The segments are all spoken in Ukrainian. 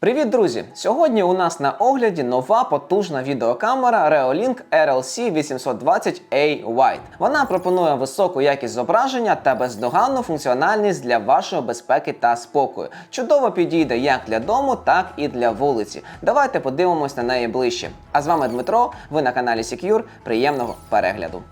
Привіт, друзі! Сьогодні у нас на огляді нова потужна відеокамера Reolink RLC 820A White. Вона пропонує високу якість зображення та бездоганну функціональність для вашої безпеки та спокою. Чудово підійде як для дому, так і для вулиці. Давайте подивимось на неї ближче. А з вами Дмитро. Ви на каналі Secure. Приємного перегляду.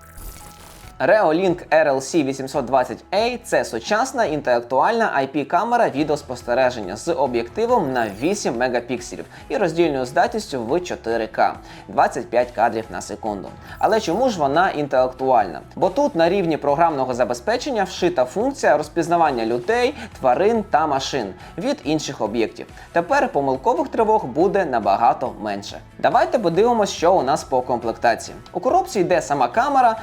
Reolink RLC 820A це сучасна інтелектуальна IP-камера відеоспостереження з об'єктивом на 8 мегапікселів і роздільною здатністю в 4К 25 кадрів на секунду. Але чому ж вона інтелектуальна? Бо тут на рівні програмного забезпечення вшита функція розпізнавання людей, тварин та машин від інших об'єктів. Тепер помилкових тривог буде набагато менше. Давайте подивимось, що у нас по комплектації. У коробці йде сама камера,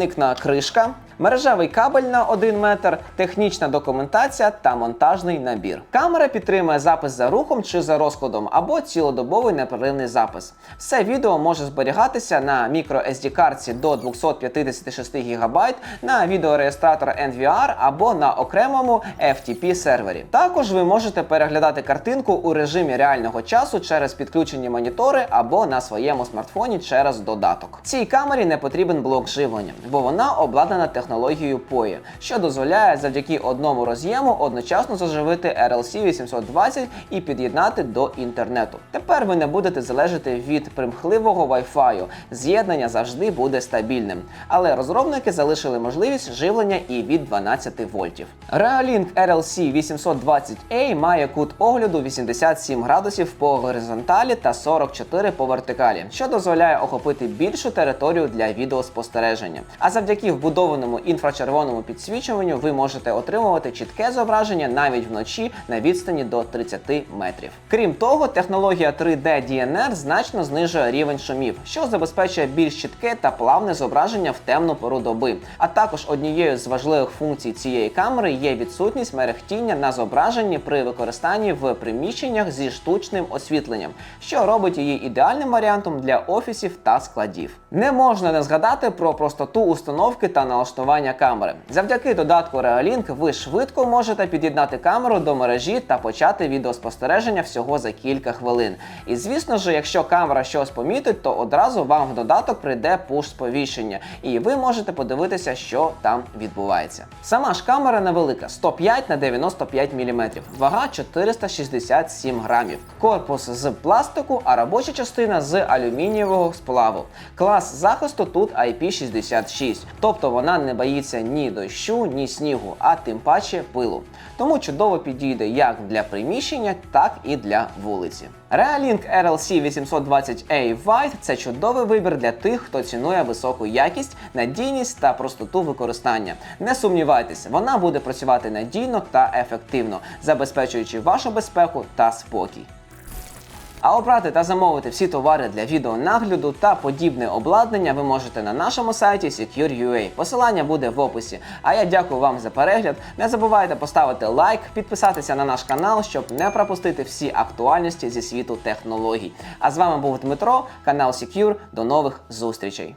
водонепроникна кришка, мережевий кабель на 1 метр, технічна документація та монтажний набір. Камера підтримує запис за рухом чи за розкладом або цілодобовий непреривний запис. Все відео може зберігатися на microSD картці до 256 ГБ, на відеореєстратор NVR або на окремому FTP сервері. Також ви можете переглядати картинку у режимі реального часу через підключені монітори або на своєму смартфоні через додаток. Цій камері не потрібен блок живлення, бо вона обладнана технологією POE, що дозволяє завдяки одному роз'єму одночасно заживити RLC 820 і під'єднати до інтернету. Тепер ви не будете залежати від примхливого Wi-Fi. З'єднання завжди буде стабільним. Але розробники залишили можливість живлення і від 12 вольтів. Reolink RLC 820A має кут огляду 87 градусів по горизонталі та 44 по вертикалі, що дозволяє охопити більшу територію для відеоспостереження. А завдяки вбудованому інфрачервоному підсвічуванню ви можете отримувати чітке зображення навіть вночі на відстані до 30 метрів. Крім того, технологія 3D DNR значно знижує рівень шумів, що забезпечує більш чітке та плавне зображення в темну пору доби. А також однією з важливих функцій цієї камери є відсутність мерехтіння на зображенні при використанні в приміщеннях зі штучним освітленням, що робить її ідеальним варіантом для офісів та складів. Не можна не згадати про простоту установки та налаштування камери. Завдяки додатку Reolink ви швидко можете під'єднати камеру до мережі та почати відеоспостереження всього за кілька хвилин. І звісно ж, якщо камера щось помітить, то одразу вам в додаток прийде пуш сповіщення, і ви можете подивитися, що там відбувається. Сама ж камера невелика 105 на 95 мм, вага 467 грамів, корпус з пластику, а робоча частина з алюмінієвого сплаву. Клас захисту тут IP66, тобто вона не боїться ні дощу, ні снігу, а тим паче пилу. Тому чудово підійде як для приміщення, так і для вулиці. Reolink RLC 820A White це чудовий вибір для тих, хто цінує високу якість, надійність та простоту використання. Не сумнівайтеся, вона буде працювати надійно та ефективно, забезпечуючи вашу безпеку та спокій. А обрати та замовити всі товари для відеонагляду та подібне обладнання ви можете на нашому сайті Secure.ua. Посилання буде в описі. А я дякую вам за перегляд. Не забувайте поставити лайк, підписатися на наш канал, щоб не пропустити всі актуальності зі світу технологій. А з вами був Дмитро, канал Secure. До нових зустрічей.